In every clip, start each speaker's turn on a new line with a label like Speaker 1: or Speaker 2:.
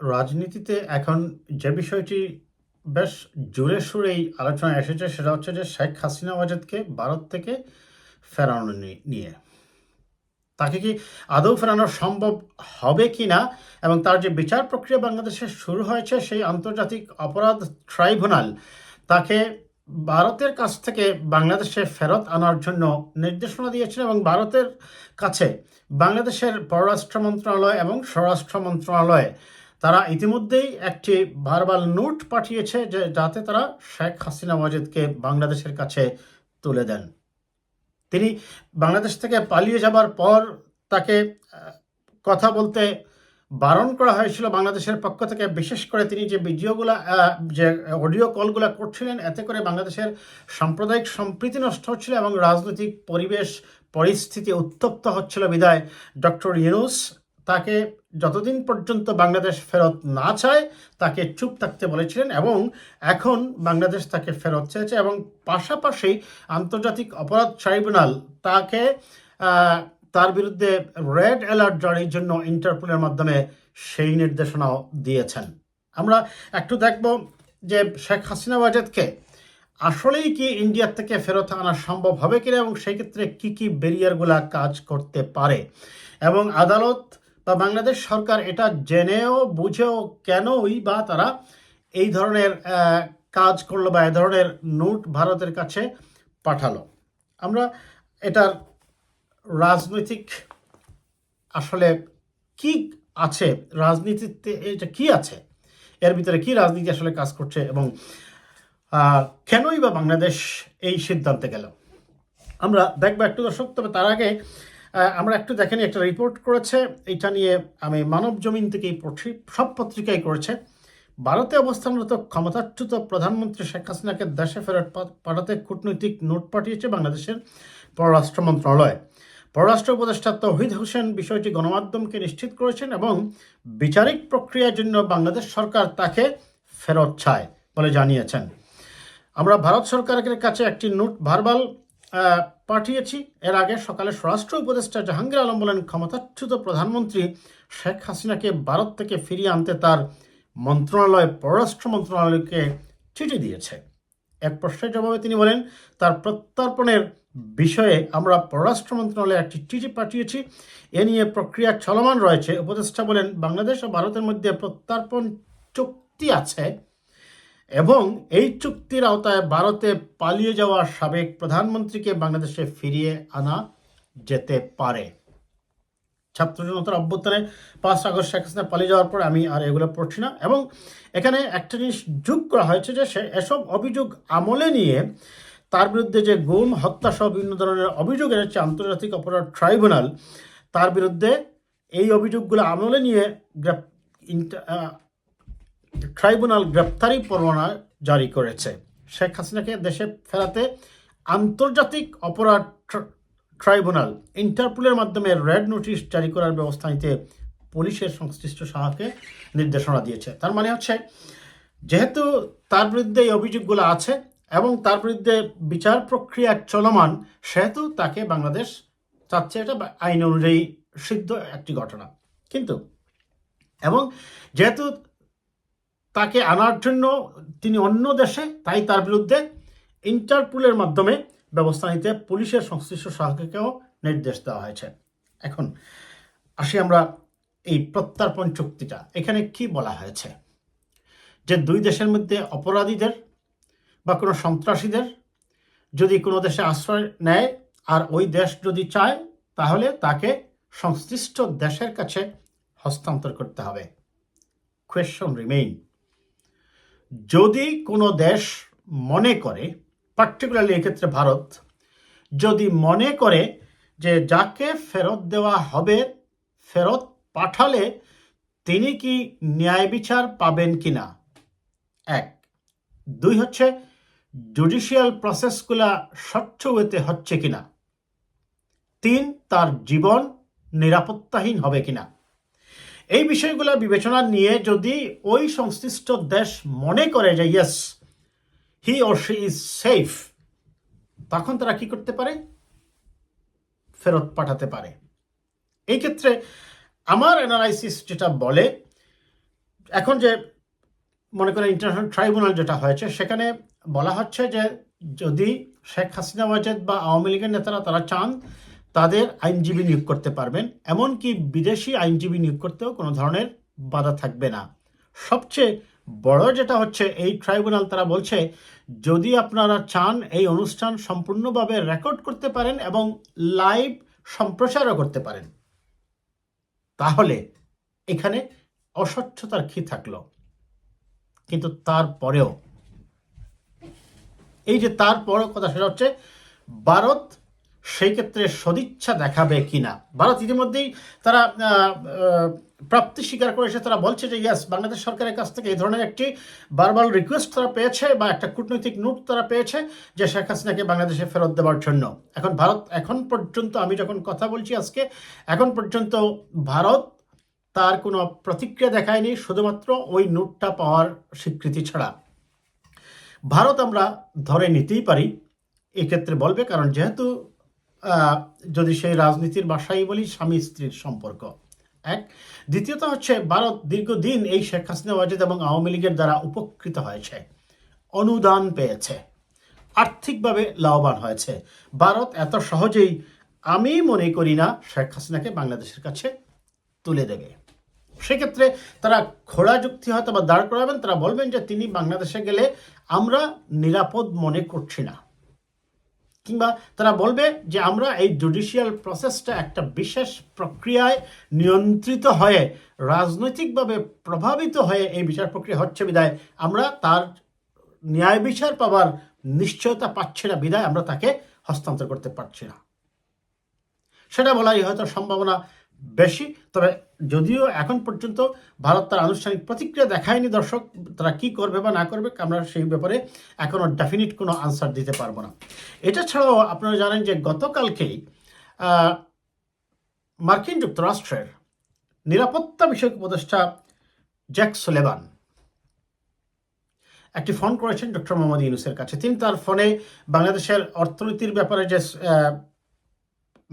Speaker 1: রাজনীতিতে এখন যে বিষয়টি বেশ জোরে সুরেই আলোচনা এসেছে সেটা হচ্ছে যে শেখ হাসিনা ওয়াজেদকে ভারত থেকে ফেরানো নিয়ে। তাকে কি আদৌ ফেরানো সম্ভব হবে কি না এবং তার যে বিচার প্রক্রিয়া বাংলাদেশে শুরু হয়েছে সেই আন্তর্জাতিক অপরাধ ট্রাইব্যুনাল তাকে ভারতের কাছ থেকে বাংলাদেশে ফেরত আনার জন্য নির্দেশনা দিয়েছেন এবং ভারতের কাছে বাংলাদেশের পররাষ্ট্র মন্ত্রণালয় এবং স্বরাষ্ট্র মন্ত্রণালয় তারা ইতিমধ্যেই একটি ভার্বাল নোট পাঠিয়েছে যে যাতে তারা শেখ হাসিনা ওয়াজেদকে বাংলাদেশের কাছে তুলে দেন। তিনি বাংলাদেশ থেকে পালিয়ে যাবার পর তাকে কথা বলতে বারণ করা হয়েছিল বাংলাদেশের পক্ষ থেকে। বিশেষ করে তিনি যে ভিডিওগুলা যে অডিও কলগুলা করছিলেন, এতে করে বাংলাদেশের সাম্প্রদায়িক সম্প্রীতি নষ্ট হচ্ছিল এবং রাজনৈতিক পরিবেশ, পরিস্থিতি উত্তপ্ত হচ্ছিল। বিদায় ডক্টর ইউনুস তাকে যতদিন পর্যন্ত বাংলাদেশ ফেরত না চায়, তাকে চুপ থাকতে বলেছিলেন এবং এখন বাংলাদেশ তাকে ফেরত চেয়েছে এবং পাশাপাশি আন্তর্জাতিক অপরাধ ট্রাইব্যুনাল তাকে তার বিরুদ্ধে রেড অ্যালার্ট জারির জন্য ইন্টারপোলের মাধ্যমে সেই নির্দেশনাও দিয়েছেন। আমরা একটু দেখব যে শেখ হাসিনা ওয়াজেদকে আসলেই কি ইন্ডিয়ার থেকে ফেরত আনা সম্ভব হবে কিনা এবং সেই ক্ষেত্রে কি কি ব্যারিয়ারগুলা কাজ করতে পারে। এবং আদালত বা বাংলাদেশ সরকার এটা জেনেও, বুঝেও কেনই বা তারা এই ধরনের কাজ করল বা এ ধরনের নোট ভারতের কাছে পাঠালো। আমরা এটার রাজনৈতিক আসলে কি আছে, রাজনীতিতে এটা কি আছে, এর ভিতরে কি রাজনীতি আসলে কাজ করছে এবং কেনই বা বাংলাদেশ এই সিদ্ধান্তে গেল? আমরা দেখব একটু দর্শক, তবে তার আগে আমরা একটু দেখেনি, একটা রিপোর্ট করেছে। এটা নিয়ে আমি মানব জমিন থেকেই পড়ছি সব পত্রিকাই করেছে। ভারতে অবস্থানরত ক্ষমতাচ্যুত প্রধানমন্ত্রী শেখ হাসিনাকে দেশে ফেরত পাঠাতে কূটনৈতিক নোট পাঠিয়েছে বাংলাদেশের পররাষ্ট্র মন্ত্রণালয়। পররাষ্ট্র উপদেষ্টা তৌহিদ হোসেন বিষয়টি গণমাধ্যমকে নিশ্চিত করেছেন এবং বিচারিক প্রক্রিয়ার জন্য বাংলাদেশ সরকার তাকে ফেরত চায় বলে জানিয়েছেন। আমরা ভারত সরকারের কাছে একটি নোট ভার্বাল পাঠিয়েছি। এর আগে সকালে স্বরাষ্ট্র উপদেষ্টা জাহাঙ্গীর আলম বলেন, ক্ষমতাচ্যুত প্রধানমন্ত্রী শেখ হাসিনাকে ভারত থেকে ফিরিয়ে আনতে তার মন্ত্রণালয়, পররাষ্ট্র মন্ত্রণালয়কে চিঠি দিয়েছে। এক প্রশ্নের জবাবে তিনি বলেন, তার প্রত্যর্পণের বিষয়ে আমরা পররাষ্ট্র মন্ত্রণালয়ে একটি চিঠি পাঠিয়েছি। এ নিয়ে প্রক্রিয়া চলমান রয়েছে। উপদেষ্টা বলেন, বাংলাদেশ ও ভারতের মধ্যে প্রত্যর্পণ চুক্তি আছে। এবং এই চুক্তির আওতায় ভারতে পালিয়ে যাওয়া সাবেক প্রধানমন্ত্রীকে বাংলাদেশে ফিরিয়ে আনা যেতে পারে। ছাত্র জনতার অভ্যুত্থানে পাঁচ আগস্ট শেখ হাসিনা পালিয়ে যাওয়ার পর আমি আর এগুলো পড়ছি না এবং এখানে একটা জিনিস যোগ করা হয়েছে যে সে এসব অভিযোগ আমলে নিয়ে তার বিরুদ্ধে যে গুম, হত্যা সহ বিভিন্ন ধরনের অভিযোগ এনেছে আন্তর্জাতিক অপরাধ ট্রাইব্যুনাল, তার বিরুদ্ধে এই অভিযোগগুলো আমলে নিয়ে ট্রাইব্যুনাল গ্রেপ্তারি পরোয়ানা জারি করেছে। শেখ হাসিনাকে দেশে ফেরাতে আন্তর্জাতিক অপরাধ ট্র- ট্রাইব্যুনাল ইন্টারপোলের মাধ্যমে রেড নোটিশ জারি করার ব্যবস্থা নিতে পুলিশের সংশ্লিষ্ট শাখাকে নির্দেশনা দিয়েছে। তার মানে হচ্ছে, যেহেতু তার বিরুদ্ধে এই অভিযোগগুলো আছে এবং তার বিরুদ্ধে বিচার প্রক্রিয়া চলমান, সেহেতু তাকে বাংলাদেশ চাচ্ছে এটা আইন অনুযায়ী সিদ্ধ একটি ঘটনা। কিন্তু, এবং যেহেতু তাকে আনার জন্য তিনি অন্য দেশে, তাই তার বিরুদ্ধে ইন্টারপুলের মাধ্যমে ব্যবস্থা নিতে পুলিশের সংশ্লিষ্ট শাখাকেও নির্দেশ দেওয়া হয়েছে। এখন আসি আমরা এই প্রত্যার্পণ চুক্তিটা। এখানে কি বলা হয়েছে? যে দুই দেশের মধ্যে অপরাধীদের বা কোনো সন্ত্রাসীদের যদি কোনো দেশে আশ্রয় নেয় আর ওই দেশ যদি চায়, তাহলে তাকে সংশ্লিষ্ট দেশের কাছে হস্তান্তর করতে হবে। কোয়েশ্চন রিমেইন যদি কোনো দেশ মনে করে পার্টিকুলারলি এক্ষেত্রে ভারত, যদি মনে করে যে যাকে ফেরত দেওয়া হবে, ফেরত পাঠালে তিনি কি ন্যায় বিচার পাবেন কি না এক। দুই হচ্ছে জুডিশিয়াল প্রসেসগুলা স্বচ্ছ হতে হচ্ছে কিনা? তিন, তার জীবন নিরাপত্তাহীন হবে কিনা? এই বিষয়গুলো বিবেচনা নিয়ে যদি ওই সংশ্লিষ্ট দেশ মনে করে যে yes he or she is safe তখন তারা কি করতে পারে? ফেরত পাঠাতে পারে। এই ক্ষেত্রে আমার অ্যানালাইসিস যেটা বলে, এখন যে মনে করেন ইন্টারন্যাশনাল ট্রাইব্যুনাল যেটা হয়েছে, সেখানে বলা হচ্ছে যে যদি শেখ হাসিনা, ওয়াজেদ বা আওয়ামী লীগের নেতারা তারা চান তাদের আইনজীবী নিয়োগ করতে পারবেন, এমনকি বিদেশি আইনজীবী নিয়োগ করতেও কোনো ধরনের বাধা থাকবে না। সবচেয়ে বড় যেটা হচ্ছে, এই ট্রাইব্যুনাল তারা বলছে, যদি আপনারা চান এই অনুষ্ঠান সম্পূর্ণভাবে রেকর্ড করতে পারেন এবং লাইভ সম্প্রচারও করতে পারেন, তাহলে এখানে অস্বচ্ছতার কি থাকল। কিন্তু তারপরেও, এই যে তারপরও কথা সেটা হচ্ছে, ভারত সেই ক্ষেত্রে সদিচ্ছা দেখাবে কিনা? ভারত ইতিমধ্যেই তারা প্রাপ্তি স্বীকার করেছে। তারা বলছে যে ইয়াস বাংলাদেশ সরকারের কাছ থেকে এই ধরনের একটি বারবার রিকোয়েস্ট তারা পেয়েছে বা একটা কূটনৈতিক নোট তারা পেয়েছে যে, শেখ হাসিনাকে বাংলাদেশে ফেরত দেওয়ার জন্য। এখন ভারত এখন পর্যন্ত, আমি যখন কথা বলছি আজকে, এখন পর্যন্ত ভারত তার কোনো প্রতিক্রিয়া দেখায়নি, শুধুমাত্র ওই নোটটা পাওয়ার স্বীকৃতি ছাড়া। ভারত আমরা ধরে নিতেই পারি, এক্ষেত্রে বলবে, কারণ যেহেতু যদি সেই রাজনীতির ভাষাই বলি, স্বামী স্ত্রীর সম্পর্ক। এক। দ্বিতীয়ত হচ্ছে, ভারত দীর্ঘদিন এই শেখ হাসিনা, ওয়াজেদ এবং আওয়ামী লীগের দ্বারা উপকৃত হয়েছে। অনুদান পেয়েছে। আর্থিকভাবে লাভবান হয়েছে। ভারত এত সহজেই, আমি মনে করি না, শেখ হাসিনাকে বাংলাদেশের কাছে তুলে দেবে। সেক্ষেত্রে তারা খোলা যুক্তি হয়তো বা দাঁড় করাবেন, তারা বলবেন যে, তিনি বাংলাদেশে গেলে আমরা নিরাপদ মনে করছি না। কিংবা তারা বলবে যে আমরা এই জুডিশিয়াল প্রসেসটা একটা বিশেষ প্রক্রিয়ায় নিয়ন্ত্রিত হয়ে, রাজনৈতিকভাবে প্রভাবিত হয়ে এই বিচার প্রক্রিয়া হচ্ছে বিদায়। আমরা তার ন্যায় বিচার পাবার নিশ্চয়তা পাচ্ছি না বিদায়, আমরা তাকে হস্তান্তর করতে পারছি না। সেটা বলাই হয়তো সম্ভাবনা। বেশি। তবে যদিও এখন পর্যন্ত ভারত তার আনুষ্ঠানিক প্রতিক্রিয়া দেখায়নি দর্শক, তারা কি করবে বা না করবে আমরা সেই ব্যাপারে এখনও ডেফিনিট কোনো আনসার দিতে পারব না। এটা ছাড়াও আপনারা জানেন যে গতকালকেই মার্কিন যুক্তরাষ্ট্রের নিরাপত্তা বিষয়ক উপদেষ্টা জ্যাক সোলেবান একটি ফোন করেছেন ডক্টর মোহাম্মদ ইউনুসের কাছে। তিনি তার ফোনে বাংলাদেশের অর্থনীতির ব্যাপারে যে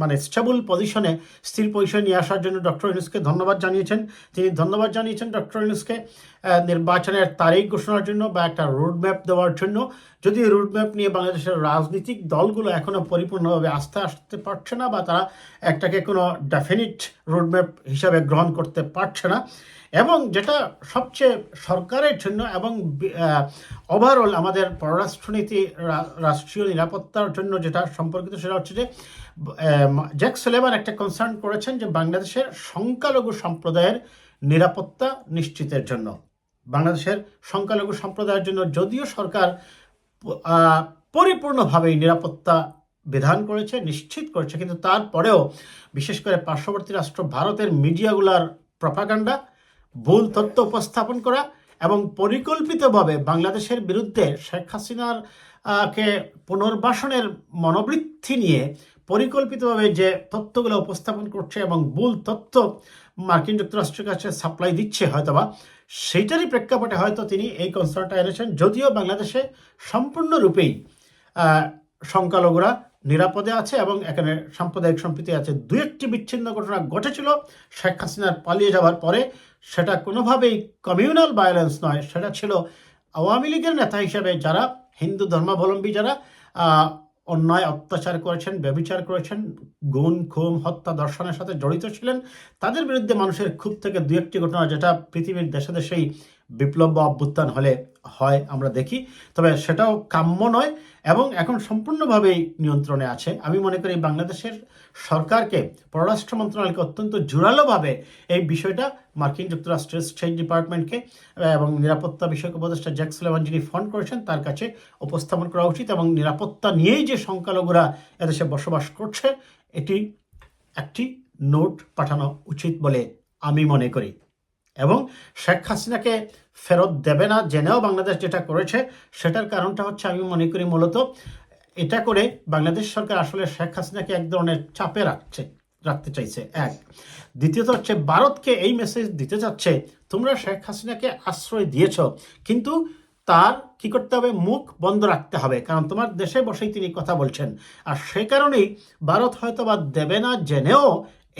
Speaker 1: মানে স্টেবল পজিশনে স্থির পজিশনে নিয়ে আসার জন্য ডক্টর ইউনুসকে ধন্যবাদ জানিয়েছেন। তিনি ধন্যবাদ জানিয়েছেন ডক্টর ইউনুসকে নির্বাচনের তারিখ ঘোষণার জন্য বা একটা রোড ম্যাপ দেওয়ার জন্য। যদি রোড ম্যাপ নিয়ে বাংলাদেশের রাজনৈতিক দলগুলো এখনও পরিপূর্ণভাবে আস্থা আসতে পারছে না বা তারা একটাকে কোনো ডেফিনিট রোড ম্যাপ হিসাবে গ্রহণ করতে পারছে না, এবং যেটা সবচেয়ে সরকারের জন্য এবং ওভারঅল আমাদের পররাষ্ট্রনীতি রাষ্ট্রীয় নিরাপত্তার জন্য যেটা সম্পর্কিত সেটা হচ্ছে যে জ্যাক সুলেমান একটা কনসার্ন করেছেন যে বাংলাদেশের সংখ্যালঘু সম্প্রদায়ের নিরাপত্তা নিশ্চিতের জন্য। বাংলাদেশের সংখ্যালঘু সম্প্রদায়ের জন্য যদিও সরকার আহ, পরিপূর্ণভাবেই নিরাপত্তা বিধান করেছে নিশ্চিত করেছে কিন্তু তারপরেও বিশেষ করে পার্শ্ববর্তী রাষ্ট্র ভারতের মিডিয়াগুলার প্রপাগান্ডা ভুল তথ্য উপস্থাপন করা এবং পরিকল্পিতভাবে বাংলাদেশের বিরুদ্ধে শেখ হাসিনার কে পুনর্বাসনের মনোবৃত্তি নিয়ে পরিকল্পিতভাবে যে তথ্যগুলো উপস্থাপন করছে এবং ভুল তথ্য মার্কিন যুক্তরাষ্ট্রের কাছে সাপ্লাই দিচ্ছে হয়তোবা, সেইটারই প্রেক্ষাপটে হয়তো তিনি এই কনসার্টটা এনেছেন। যদিও বাংলাদেশে সম্পূর্ণরূপেই সংখ্যালঘুরা নিরাপদে আছে এবং এখানে সাম্প্রদায়িক সম্প্রীতি আছে। দু একটি বিচ্ছিন্ন ঘটনা ঘটেছিল, শেখ হাসিনার পালিয়ে যাওয়ার পরে। সেটা কোনোভাবেই কমিউনাল ভায়োলেন্স নয়, সেটা ছিল আওয়ামী লীগের নেতা হিসেবে যারা, হিন্দু ধর্মাবলম্বী যারা অন্যায়, অত্যাচার করেছেন ব্যবিচার করেছেন, গুণ খুম হত্যা, দর্শনের সাথে জড়িত ছিলেন। তাদের বিরুদ্ধে মানুষের ক্ষোভ থেকে দু একটি ঘটনা, যেটা পৃথিবীর দেশে দেশেই বিপ্লব বা অভ্যুত্থান হলে হয়, আমরা দেখি। তবে সেটাও কাম্য নয় এবং এখন সম্পূর্ণভাবেই নিয়ন্ত্রণে আছে। আমি মনে করি বাংলাদেশের সরকারকে, পররাষ্ট্র মন্ত্রণালয়কে অত্যন্ত জোরালোভাবে এই বিষয়টা, মার্কিন যুক্তরাষ্ট্রের স্টেট ডিপার্টমেন্টকে, এবং নিরাপত্তা বিষয়ক উপদেষ্টা জ্যাক সুলেভান যিনি ফোন করেছেন, তার কাছে উপস্থাপন করা উচিত এবং নিরাপত্তা নিয়েই যে সংখ্যালঘুরা এদেশে বসবাস করছে, এটি একটি নোট পাঠানো উচিত বলে আমি মনে করি। এবং শেখ হাসিনাকে ফেরত দেবে না, জেনেও বাংলাদেশ যেটা করেছে, সেটার কারণটা হচ্ছে আমি মনে করি মূলত এটা করে বাংলাদেশ সরকার আসলে শেখ হাসিনাকে এক ধরনের চাপে রাখছে, রাখতে চাইছে, এক। দ্বিতীয়ত হচ্ছে ভারতকে এই মেসেজ দিতে চাচ্ছে তোমরা শেখ হাসিনাকে আশ্রয় দিয়েছ, কিন্তু তার কি করতে হবে? মুখ বন্ধ রাখতে হবে, কারণ তোমার দেশে বসেই তিনি কথা বলছেন। আর সে কারণেই ভারত হয়তো বা দেবে না, জেনেও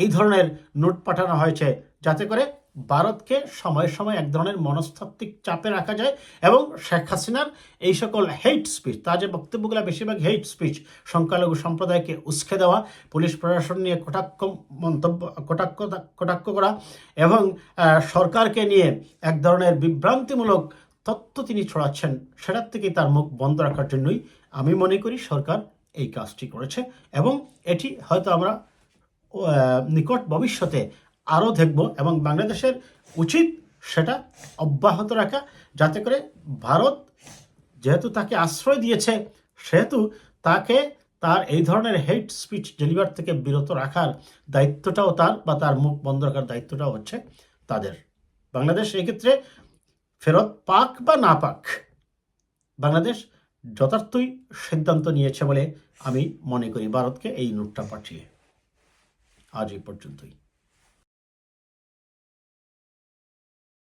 Speaker 1: এই ধরনের নোট পাঠানো হয়েছে, যাতে করে ভারতকে সময়ে সময়ে এক ধরনের মনস্তাত্ত্বিক চাপে রাখা যায় এবং শেখ হাসিনার এই সকল হেইট স্পিচ, তার যে বক্তব্যগুলো, বেশিরভাগ হেইট স্পিচ, সংখ্যালঘু সম্প্রদায়কে উস্কে দেওয়া, পুলিশ প্রশাসন নিয়ে কটাক্ষ মন্তব্য, কটাক্ষ কটাক্ষ করা এবং সরকারকে নিয়ে এক ধরনের বিভ্রান্তিমূলক তথ্য তিনি ছড়াচ্ছেন, সেটার থেকে তার মুখ বন্ধ রাখার জন্যই আমি মনে করি সরকার এই কাজটি করেছে এবং এটি হয়তো আমরা নিকট ভবিষ্যতে আরও দেখব এবং বাংলাদেশের উচিত সেটা অব্যাহত রাখা যাতে করে ভারত যেহেতু তাকে আশ্রয় দিয়েছে, সেহেতু তাকে তার এই ধরনের হেড স্পিচ ডেলিভার থেকে বিরত রাখার দায়িত্বটাও তার বা তার মুখ বন্ধ রাখার দায়িত্বটাও হচ্ছে তাদের। বাংলাদেশ এই ক্ষেত্রে ফেরত পাক বা না পাক, বাংলাদেশ যথার্থই সিদ্ধান্ত নিয়েছে বলে আমি মনে করি। ভারতকে এই নোটটা পাঠিয়ে আজ এই পর্যন্তই।